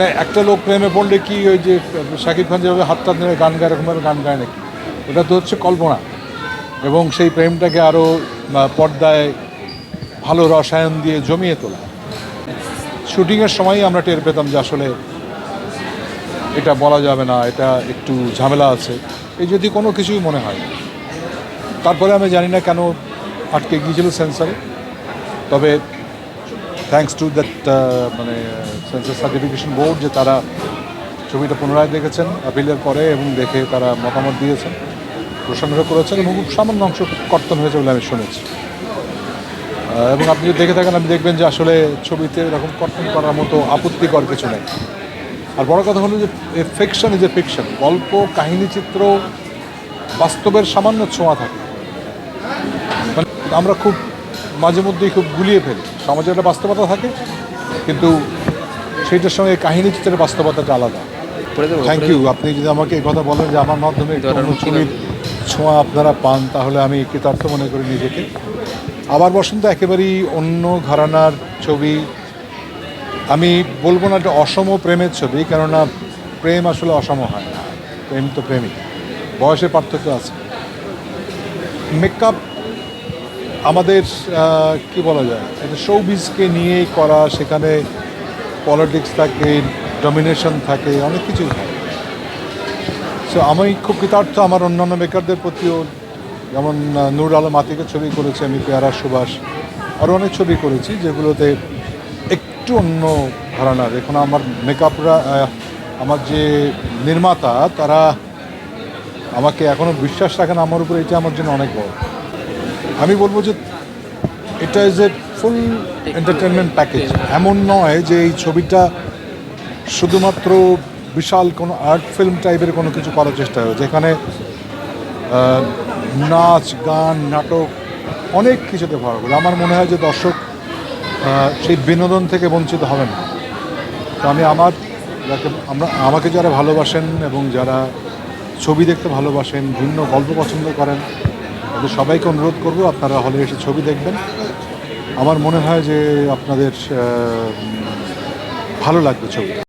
একটা লোক প্রেমে পড়লে কি ওই যে শাকিব খান যেভাবে হাত হাতটা ধরে গান গায়, এরকমভাবে গান গায় নাকি? ওটা তো হচ্ছে কল্পনা। এবং সেই প্রেমটাকে আরও পর্দায় ভালো রসায়ন দিয়ে জমিয়ে তোলা। শুটিংয়ের সময়ই আমরা টের পেতাম যে আসলে এটা বলা যাবে না, এটা একটু ঝামেলা আছে। এই যদি কোনো কিছুই মনে হয়। তারপরে আমি জানি না কেন আটকে গিয়েছিল সেন্সারে। তবে থ্যাঙ্কস টু দ্যাট মানে সেন্সার সার্টিফিকেশন বোর্ড যে তারা ছবিটা পুনরায় দেখেছেন আপিলের পরে এবং দেখে তারা মতামত দিয়েছেন, প্রশংসা করেছেন এবং খুব সামান্য অংশ কর্তন হয়েছে বলে আমি শুনেছি। এবং আপনি যদি দেখে থাকেন, আপনি দেখবেন যে আসলে ছবিতে এরকম কর্তন করার মতো আপত্তিকর কিছু নেই। আর বড় কথা হলো যে, a fiction is a fiction গল্প, কাহিনী, চিত্র বাস্তবের সামান্য ছোঁয়া থাকে। মানে আমরা খুব মাঝে মধ্যেই খুব গুলিয়ে ফেলি। সমাজে একটা বাস্তবতা থাকে কিন্তু সেইটার সঙ্গে কাহিনী চিত্রের বাস্তবতাটা আলাদা। থ্যাংক ইউ আপনি যদি আমাকে এই কথা বলেন যে আমার মাধ্যমে একটু ছবির ছোঁয়া আপনারা পান তাহলে আমি কৃতার্থ মনে করি নিজেকে। আবার বসন্ত একেবারেই অন্য ঘরানার ছবি। আমি বলব না এটা অসম প্রেমের ছবি কেননা প্রেম আসলে অসম হয় না। প্রেম তো প্রেমই। বয়সের পার্থক্য আছে। মেকআপ আমাদের কি বলা যায় এটা শোবিজকে নিয়েই করা, সেখানে পলিটিক্স থাকে ডমিনেশন থাকে, অনেক কিছুই থাকে সো আমি খুব কৃতার্থ আমার অন্যান্য মেকারদের প্রতিও, যেমন নূর আলম আতিকের ছবি করেছি আমি, পেয়ারা সুভাষ, আরও অনেক ছবি করেছি, যেগুলোতে একটু অন্য ধারণার এখন আমার মেকআপরা আমার যে নির্মাতা, তারা আমাকে এখনও বিশ্বাস রাখেন, আমার উপর এটা আমার জন্য অনেক বড়। আমি বলব যে এটা is a full entertainment package এমন নয় যে এই ছবিটা শুধুমাত্র বিশাল কোনো আর্ট ফিল্ম টাইপের কোনো কিছু করার চেষ্টা হয় যেখানে নাচ, গান, নাটক অনেক কিছুতে ভরা করে। আমার মনে হয় যে দর্শক সেই বিনোদন থেকে বঞ্চিত হবেন না। তো আমি আমার, যাকে আমরা, আমাকে যারা ভালোবাসেন এবং যারা ছবি দেখতে ভালোবাসেন, ভিন্ন গল্প পছন্দ করেন তাদের সবাইকে অনুরোধ করব, আপনারা হলে এসে ছবি দেখবেন। আমার মনে হয় যে আপনাদের ভালো লাগবে ছবি।